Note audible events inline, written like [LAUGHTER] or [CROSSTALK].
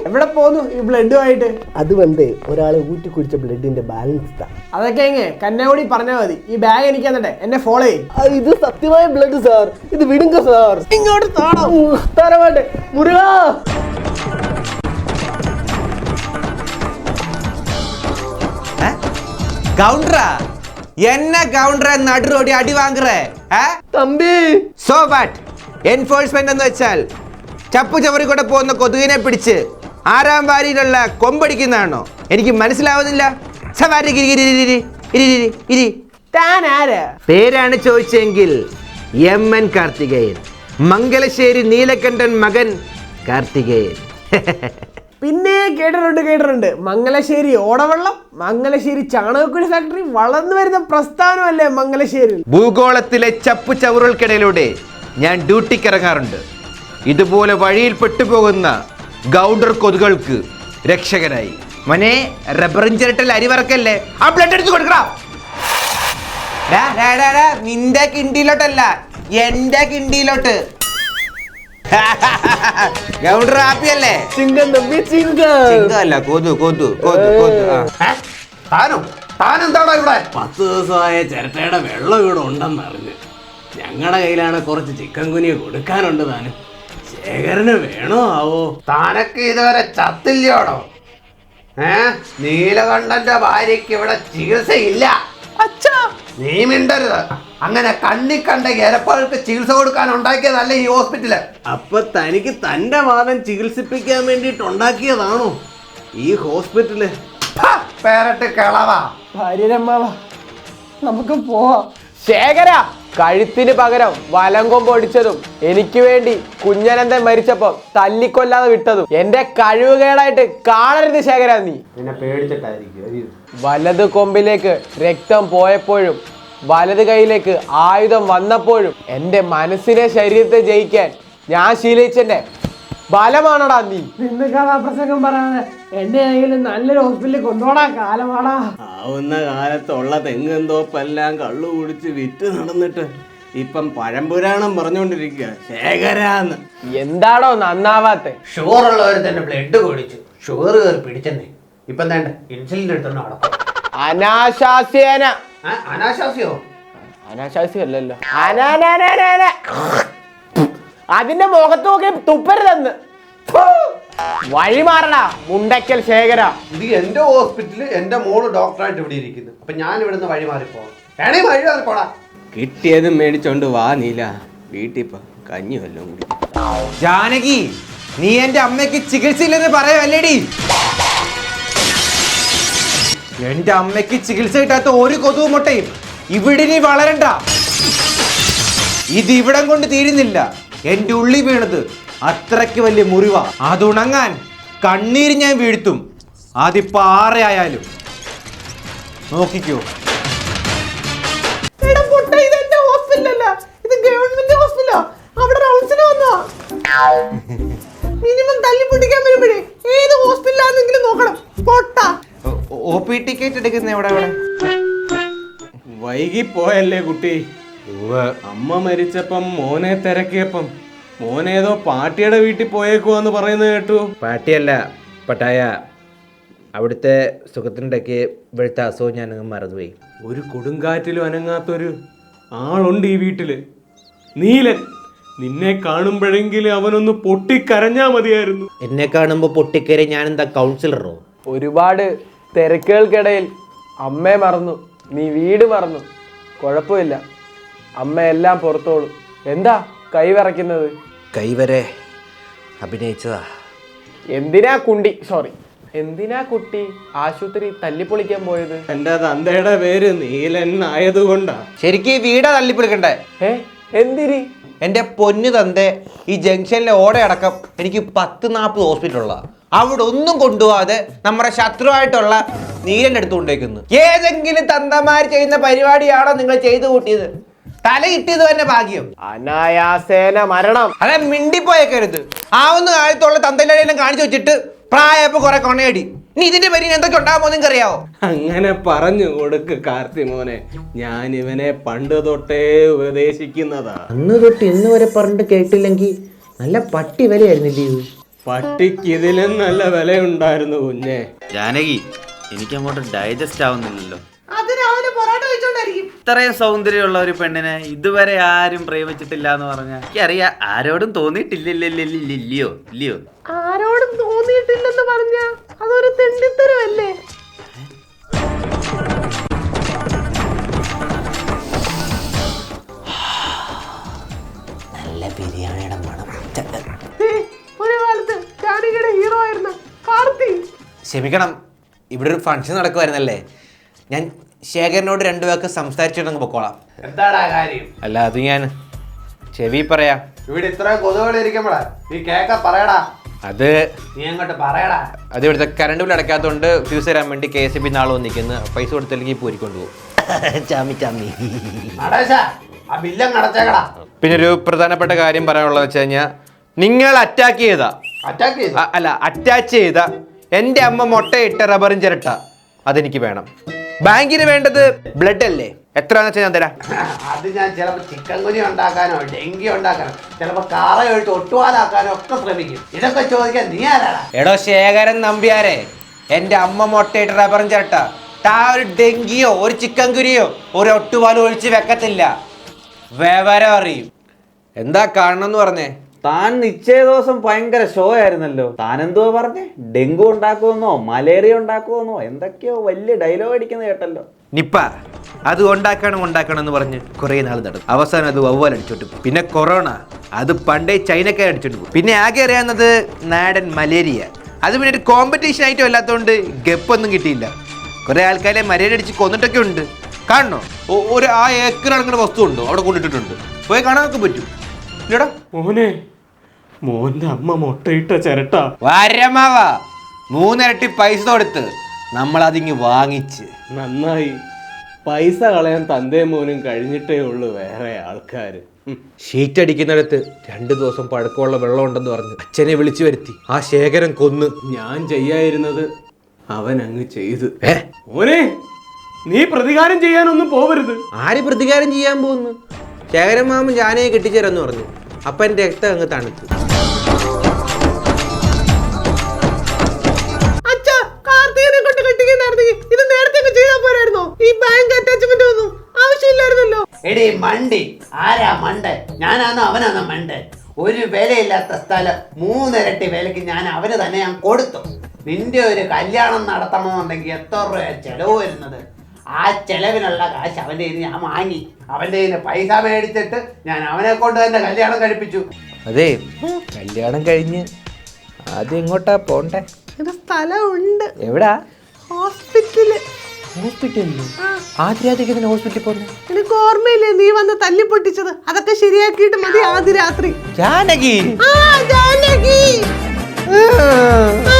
എവിടെ പോന്നു ഈ ബ്ലഡുമായിട്ട് അത് വന്ന് ഒരാളെ ഊറ്റി കുടിച്ച ബ്ലഡിന്റെ ബാലൻസ് താ അതൊക്കെ എങ്ങനെ കന്നോടി പറഞ്ഞാൽ മതി ഈ ബാഗ് എനിക്ക് തന്നിട്ടെ എന്നെ ഫോളോ ചെയ്യും ആ, ഇത് സത്യമായ ബ്ലഡ് സാർ ഇത് വിടുങ്ക സാർ ഇങ്ങോട്ട് താണം തരവാട്ടെ മുരുക கவுண்டரா என்ன கவுண்டர நடு ரோடி அடி வாங்குற തമ്പി സോ വാട്ട് എൻഫോഴ്സ്മെന്റ് എന്ന് വെച്ചാൽ ചപ്പു ചവറി കൂടെ പോകുന്ന കൊതുകിനെ പിടിച്ച് ആറാം വാരിയിലുള്ള കൊമ്പടിക്കുന്നതാണോ? എനിക്ക് മനസ്സിലാവുന്നില്ല. സവാരി പേരാണ് ചോദിച്ചെങ്കിൽ എം എൻ കാർത്തികേയൻ. മംഗലശ്ശേരി നീലകണ്ഠൻ മകൻ കാർത്തികേയൻ. പിന്നെ കേട്ടിട്ടുണ്ട് കേട്ടിട്ടുണ്ട്. മംഗലശ്ശേരി ഓടവെള്ളം മംഗലശ്ശേരി ചാണകക്കുഴി ഫാക്ടറി വളർന്നു വരുന്ന പ്രസ്ഥാനമല്ലേ മംഗലശ്ശേരി ഭൂഗോളത്തിലെ ചപ്പു ചവറുകൾക്കിടയിലൂടെ ഞാൻ ഡ്യൂട്ടിക്ക് ഇറങ്ങാറുണ്ട് ഇതുപോലെ വഴിയിൽ പെട്ടുപോകുന്ന ഗൗഡർ കൊതുകൾക്ക് രക്ഷകനായി. മനെ റബ്ബറും ചിരട്ടൽ അരി വറക്കല്ലേ? ആ ബ്ലഡ് എടുത്ത് കൊടുക്കടാ. ഡാ, ഡാ, ഡാ, ഡാ, നിന്റെ കിണ്ടിയിലോട്ടല്ല എന്റെ കിണ്ടിയിലോട്ട്. [LAUGHS] ഗൗഡർ ഹാപ്പിയല്ലേ? ചിങ്കം തമ്പി ചിങ്കം. ചിങ്കല്ല കൊതു കൊതു കൊതു കൊതു ആ. താനും? താനെന്താടാ ഇവിടെ? പത്ത് ദിവസമായ ചിരട്ടയുടെ വെള്ളം ഇവിടെ ഉണ്ടെന്നറിഞ്ഞ്. ഞങ്ങളുടെ കയ്യിലാണ് കുറച്ച് ചിക്കൻ കുനിയെ കൊടുക്കാനുണ്ട് താനും. ശേഖരന് വേണോ? ആവോ താനൊക്കെ ഇതുവരെ ചത്തില്ലോടോ ഏ? നീലകണ്ഠന്റെ ഭാര്യയ്ക്ക് ഇവിടെ ചികിത്സയില്ല. അച്ഛാ! നീ മിണ്ടരുത്. അങ്ങനെ കണ്ണി കണ്ട ഇരപ്പകൾക്ക് ചികിത്സ കൊടുക്കാൻ ഉണ്ടാക്കിയതല്ല ഈ ഹോസ്പിറ്റൽ? അപ്പൊ തനിക്ക് തന്റെ വാദം ചികിത്സിപ്പിക്കാൻ വേണ്ടിട്ട് ഉണ്ടാക്കിയതാണോ ഈ ഹോസ്പിറ്റൽ? പേരട്ട് കിളവാ. ഭാര്യ നമുക്ക് പോവാ. ശേഖര! കഴുത്തിന് പകരം വലങ്കൊമ്പ് ഒടിച്ചതും എനിക്ക് വേണ്ടി കുഞ്ഞനന്തൻ മരിച്ചപ്പോ തല്ലിക്കൊല്ലാതെ വിട്ടതും. എന്റെ കഴിവുകേടായിട്ട് കാണരുത് ശേഖര നീ. എന്നെ പേടിച്ചിട്ടായിരിക്കും. വലത് കൊമ്പിലേക്ക് രക്തം പോയപ്പോഴും വലത് കൈയിലേക്ക് ആയുധം വന്നപ്പോഴും എന്റെ മനസ്സിനെ ശരീരത്തെ ജയിക്കാൻ ഞാൻ ശീലിച്ചെന്റെ ബലമാണടാ നീ. നിന്ന് കഥാപ്രസംഗം പറയാതെ എന്നെ ആണെങ്കിലും നല്ലൊരു ഹോസ്പിറ്റലിൽ കൊണ്ടുപോടാ കാലമാടാ. ആവുന്ന കാലത്തുള്ള തെങ്ങും തോപ്പെല്ലാം കള്ളു കുടിച്ച് വിറ്റ് നടന്നിട്ട് ഇപ്പം പഴംപുരാണം പറഞ്ഞുകൊണ്ടിരിക്കുക. ശേഖരാന്ന്. എന്താടോ നന്നാവാത്തെ? ഷുഗർ ഉള്ളവർ തന്നെ ബ്ലഡ് കുടിച്ചു. ഷുഗർ കയറി പിടിച്ചെന്നേ. ഇപ്പം വേണ്ട ഇൻസുലിൻ എടുത്തോണ്ട് നടക്കും. അനാശാസ്യേന. ആ, അനാശാസ്യോ? അനാശാസ്യല്ലോ അനാനാനാനാന. അതിന്റെ മുഖത്ത് നോക്കി തുപ്പരുതെന്ന്. വഴി മാറടാ മുണ്ടക്കൽ ശേഖര. ഇത് എന്റെ ഹോസ്പിറ്റലിൽ എന്റെ മോൾ ഡോക്ടറായിട്ട് ഇവിടെ ഇരിക്കുന്നു. അപ്പൊ ഞാൻ ഇവിടുന്ന് വഴി മാറിപ്പോണം വേണേ വഴി മാറിപ്പോടാ കിട്ടിയതും മേടിച്ചോണ്ട് വാ നീല. വീട്ടിൽ പോ. കഞ്ഞി വല്ലതും കൂടി. ജാനകി നീ എന്റെ അമ്മയ്ക്ക് ചികിത്സയില്ലെന്ന് പറയല്ലേടി എന്റെ അമ്മയ്ക്ക് ചികിത്സ കിട്ടാത്ത ഒരു കൊതു മുട്ടയും ഇവിടെ നീ വളരണ്ട. ഇത് ഇവിടം കൊണ്ട് തീരുന്നില്ല. എന്റെ ഉള്ളി വീണത്. അത്രയ്ക്ക് വലിയ മുറിവ. അതുണങ്ങാൻ കണ്ണീര് ഞാൻ വീഴ്ത്തും. അതിപ്പോ ആറയായാലും. നോക്കിക്കോ. ഇത് ഗവൺമെന്റ് ഹോസ്പിറ്റലാ അവിടെ റൗണ്ട്സിന് വന്നാ? മിനിമം തല്ലി പൊട്ടിക്കാൻ വരുമ്പോഴേ ഏത് ഹോസ്പിറ്റലാണെങ്കിലും നോക്കണം. പൊട്ട. ഒ പി ടിക്കറ്റ് എടുക്കുന്ന എവിടെ വൈകി പോയല്ലേ കുട്ടി. അമ്മ മരിച്ചപ്പം മോനെ തിരക്കിയപ്പം മോനേതോ പാട്ടിയുടെ വീട്ടിൽ പോയേക്കുവാന്ന് പറയുന്നത് കേട്ടു. പാട്ടിയല്ല പട്ടായ. അവിടുത്തെ സുഖത്തിനിടയ്ക്ക് ഇവിടുത്തെ അസുഖം ഞാൻ മറന്നുപോയി. ഒരു കൊടുങ്കാറ്റിലും അനങ്ങാത്തൊരു ആളുണ്ട് ഈ വീട്ടിൽ. നീലൻ നിന്നെ കാണുമ്പോഴെങ്കിലും അവനൊന്ന് പൊട്ടിക്കരഞ്ഞാ മതിയായിരുന്നു. എന്നെ കാണുമ്പോൾ പൊട്ടിക്കരി ഞാൻ എന്താ കൗൺസിലറോ ഒരുപാട് തിരക്കുകൾക്കിടയിൽ അമ്മേ മറന്നു. നീ വീട് മറന്നു. കുഴപ്പമില്ല. അമ്മ എല്ലാം പുറത്തോളും. എന്താ കൈ വിറയ്ക്കുന്നത്? കൈവരെ അഭിനയിച്ചതാ. എന്തിനാ കുണ്ടി? സോറി എന്തിനാ കുട്ടി ആശുപത്രി തല്ലിപ്പൊളിക്കാൻ പോയത്? എന്റെ തന്തയുടെ പേര് നീലൻ ആയതുകൊണ്ടാ. ശരിക്കും ഈ വീടാ തല്ലിപ്പൊളിക്കണ്ടേ? ഏ? എന്തിരി? എന്റെ പൊന്നു തന്റെ ഈ ജംഗ്ഷനിലെ ഓടയടക്കം എനിക്ക് പത്ത് നാൽപ്പത് ഹോസ്പിറ്റലുള്ള അവിടെ ഒന്നും കൊണ്ടുപോകാതെ നമ്മുടെ ശത്രുവായിട്ടുള്ള നീലന്റെ അടുത്ത് ഏതെങ്കിലും തന്തമാര് ചെയ്യുന്ന പരിപാടിയാണോ നിങ്ങൾ ചെയ്തു കൂട്ടിയത്? തല കിട്ടിയത് തന്നെ ഭാഗ്യം. അനായാസേന മരണം. അതെ മിണ്ടിപ്പോയേക്കരുത്. ആവുന്ന കാലത്തുള്ള തന്തയിലെല്ലാം കാണിച്ചു വെച്ചിട്ട് പ്രായപ്പോ കുറെ കൊണയടി. ഇനി ഇതിന്റെ പേരിൽ എന്തൊക്കെ ഉണ്ടാകുമോ നിങ്ങൾക്ക് അറിയാവോ അങ്ങനെ പറഞ്ഞു കൊടുക്ക് കാർത്തി മോനെ. ഞാൻ ഇവനെ പണ്ട് തൊട്ടേ ഉപദേശിക്കുന്നതാ. അന്ന് തൊട്ട് ഇന്ന് വരെ പറഞ്ഞിട്ട് കേട്ടില്ലെങ്കിൽ നല്ല പട്ടി വിലയായിരുന്നില്ലേ പട്ടിക്ക് ഇതിലും നല്ല വിലയുണ്ടായിരുന്നു കുഞ്ഞെ. ജാനകി എനിക്ക് അങ്ങോട്ട് ഡൈജസ്റ്റ് ആവുന്നില്ലല്ലോ. ഇത്രയും സൗന്ദര്യമുള്ള ഒരു പെണ്ണിനെ ഇതുവരെ ആരും പ്രേമിച്ചിട്ടില്ല എന്ന് പറഞ്ഞ എനിക്കറിയാം. ആരോടും തോന്നിയിട്ടില്ലല്ലോ ഇല്ലയോ? ആരോടും തോന്നിയിട്ടില്ലെന്ന് പറഞ്ഞ അതൊരു തെണ്ടിത്തരമല്ലേ? നല്ല ബിരിയാണിയുടെ മണം ഒരു കാലത്ത് ജാനകിയുടെ ഹീറോ ആയിരുന്നു കാർത്തി. ക്ഷമിക്കണം ഇവിടെ ഒരു ഫംഗ്ഷൻ നടക്കുമായിരുന്നല്ലേ ഞാൻ ശേഖരനോട് രണ്ടു പേർക്ക് സംസാരിച്ചിട്ട് നമുക്ക് പൊക്കോളാം. എന്താടാ കാര്യം? അല്ല അത് ഞാൻ ചെവി പറയാ. ഇവിടെ ഇത്ര കൊതുകൾ ഇരിക്കുമ്പോഴാ നീ കേക്ക പറയടാ. അത് നീ അങ്ങോട്ട് പറയടാ. അത് ഇവിടുത്തെ കറണ്ട് ബിൽ അടയ്ക്കാത്തതുകൊണ്ട് ഫ്യൂസ് തരാൻ വേണ്ടി കെ എസ് ബി നാളെ വന്നിരിക്കുന്നു പൈസ കൊടുത്തില്ലെങ്കിൽ പൂരിക്കൊണ്ട് പോകും ചാമി ചാമി. നടേശ ആ ബില്ലം അടച്ചേക്കടാ. പിന്നെ ഒരു പ്രധാനപ്പെട്ട കാര്യം പറയാനുള്ളത് വെച്ച് കഴിഞ്ഞാൽ നിങ്ങൾ അറ്റാക്ക് ചെയ്ത അറ്റാക്ക് ചെയ്തു? അ- അല്ല അറ്റാച്ച് ചെയ്ത എന്റെ അമ്മ മുട്ടയിട്ട റബ്ബറും ചിരട്ട അതെനിക്ക് വേണം. ബാങ്കിന് വേണ്ടത് ബ്ലഡ് അല്ലേ? എത്രയാണെന്ന് വെച്ചാൽ ഞാൻ തരാം. അത് ഞാൻ ചിലപ്പോൾ ചിക്കൻ കുനി ഉണ്ടാക്കാനോ ഡെങ്കി ഉണ്ടാക്കാനോ ചിലപ്പോ കാറയൊഴിച്ച് ഒട്ടുപാലാക്കാനോ ഒക്കെ ശ്രമിക്കും. ഇതൊക്കെ ചോദിക്കാൻ നീ ആരാടാ? എടോ ശേഖരൻ നമ്പ്യാരെ എന്റെ അമ്മ മൊട്ടയിട്ട് റബ്ബറും ചിരട്ട. താ ഒരു ഡെങ്കിയോ ഒരു ചിക്കൻ കുരിയോ ഒരു ഒട്ടുപാലും ഒഴിച്ച് വെക്കത്തില്ല. വിവരം അറിയും. എന്താ കാണണം എന്ന് പറഞ്ഞേ? താൻ നിശ്ചയ ദിവസം ഭയങ്കര ഷോ ആയിരുന്നല്ലോ. താൻ എന്തുവാ പറഞ്ഞേ? ഡെങ്കു ഉണ്ടാക്കുമെന്നോ മലേറിയ ഉണ്ടാക്കുമെന്നോ എന്തൊക്കെയോ വലിയ ഡയലോഗ് അടിക്കുന്നത് കേട്ടല്ലോ. നിപ്പ അത് ഉണ്ടാക്കണം ഉണ്ടാക്കണം എന്ന് പറഞ്ഞ് കുറേ നാൾ നടന്നു. അവസാനം അത് വവ്വാൽ അടിച്ചോട്ട്. പിന്നെ കൊറോണ അത് പണ്ടേ ചൈനക്കാർ അടിച്ചോട്ട് പിന്നെ ആകെ അറിയാവുന്നത് നാടൻ മലേറിയ. അത് പിന്നെ ഒരു കോമ്പറ്റീഷൻ ആയിട്ടും അല്ലാത്തതുകൊണ്ട് ഗപ്പൊന്നും കിട്ടിയില്ല. കുറേ ആൾക്കാരെ മലേറിയ അടിച്ച് കൊന്നിട്ടൊക്കെ ഉണ്ട്. കാണണോ? ഒരു ആ ഏക്കർ അടങ്ങുന്ന വസ്തു ഉണ്ടോ? അവിടെ കൊണ്ടിട്ടിട്ടുണ്ട്. പോയി കാണാനൊക്കെ പറ്റും. ഇല്ലടാ മോനെ മോന്റെ അമ്മ മുട്ടയിട്ട ചിരട്ട. വരമാവ മൂന്നിരട്ടി പൈസ കൊടുത്ത് നമ്മൾ അതിങ്ങ് വാങ്ങിച്ച്. നന്നായി. പൈസ കളയാൻ തന്തേ മോനും കഴിഞ്ഞിട്ടേ ഉള്ളൂ വേറെ ആൾക്കാര്. ഷീറ്റ് അടിക്കുന്നിടത്ത് രണ്ടു ദിവസം പഴക്കമുള്ള വെള്ളം ഉണ്ടെന്ന് പറഞ്ഞ് അച്ഛനെ വിളിച്ചു വരുത്തി. ആ ശേഖരം കൊന്ന്. ഞാൻ ചെയ്യായിരുന്നത് അവൻ അങ്ങ് ചെയ്തു. ഏ? മോനെ നീ പ്രതികാരം ചെയ്യാനൊന്നും പോവരുത്. ആര് പ്രതികാരം ചെയ്യാൻ പോകുന്നു? ശേഖരൻ മാമൻ ജാനയെ കെട്ടിച്ചേരെന്ന് പറഞ്ഞു. അപ്പൻ എന്റെ രക്തം അങ്ങ് തണുത്തു. എടി മണ്ടി. ആരാ മണ്ട് ഞാനാന്നോ അവനാന്നോ മണ്ട് ഒരു വിലയില്ലാത്ത സ്ഥലം മൂന്നിരട്ടി വിലക്ക് ഞാൻ അവന് തന്നെ ഞാൻ കൊടുത്തു. നിന്റെ ഒരു കല്യാണം നടത്തണമെന്നുണ്ടെങ്കിൽ എത്ര രൂപ ചെലവ് വരുന്നത്? ആ ചെലവിനുള്ള കാശ് അവന്റെ കയ്യിൽ നിന്ന് ഞാൻ വാങ്ങി. അവന്റെ കയ്യിൽ പൈസ മേടിച്ചിട്ട് ഞാൻ അവനെ കൊണ്ട് തന്നെ കല്യാണം കഴിപ്പിച്ചു. അതെ കല്യാണം കഴിഞ്ഞ് ആദ്യം ഇങ്ങോട്ടാ പോണ്ടേ? ഇത് സ്ഥലമുണ്ട്. എവിടാ? ഹോസ്പിറ്റൽ. ഹോസ്പിറ്റലിൽ ആദ്യം ഹോസ്പിറ്റലിൽ പോകുന്നത് എനിക്ക് ഓർമ്മയില്ലേ നീ വന്ന് തല്ലി പൊട്ടിച്ചത്? അതൊക്കെ ശരിയാക്കിയിട്ട് മതി ആദ്യ രാത്രി. ജാനകി! ആ ജാനകി! ആ